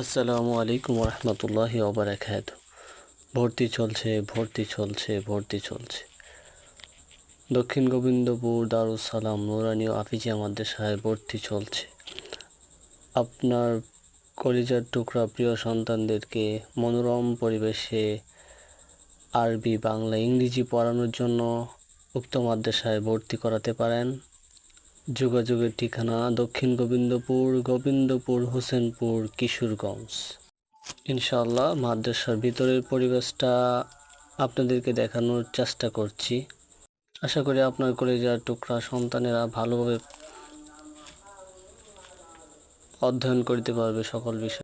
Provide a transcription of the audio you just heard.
আসসালামু আলাইকুম রহমতুল্লাহি ওবরাকাত ভর্তি চলছে ভর্তি চলছে ভর্তি চলছে। দক্ষিণ গোবিন্দপুর দারুস সালাম নুরানি আফিজিয়া মাদ্রাসায় ভর্তি চলছে। আপনার কলিজার টুকরা প্রিয় সন্তানদেরকে মনোরম পরিবেশে আরবি, বাংলা, ইংরেজি পড়ানোর জন্য উক্ত মাদ্রাসায় ভর্তি করাতে পারেন। যোগাযোগের ঠিকানা দক্ষিণ গোবিন্দপুর গোবিন্দপুর, হোসেনপুর, কিশোরগঞ্জ। ইনশাআল্লাহ মাদ্রাসার ভিতরের পরিবেশটা আপনাদেরকে দেখানোর চেষ্টা করছি। আশা করি আপনার করে কলেজার টুকরা সন্তানেরা ভালোভাবে অধ্যয়ন করতে পারবে সকল বিষয়।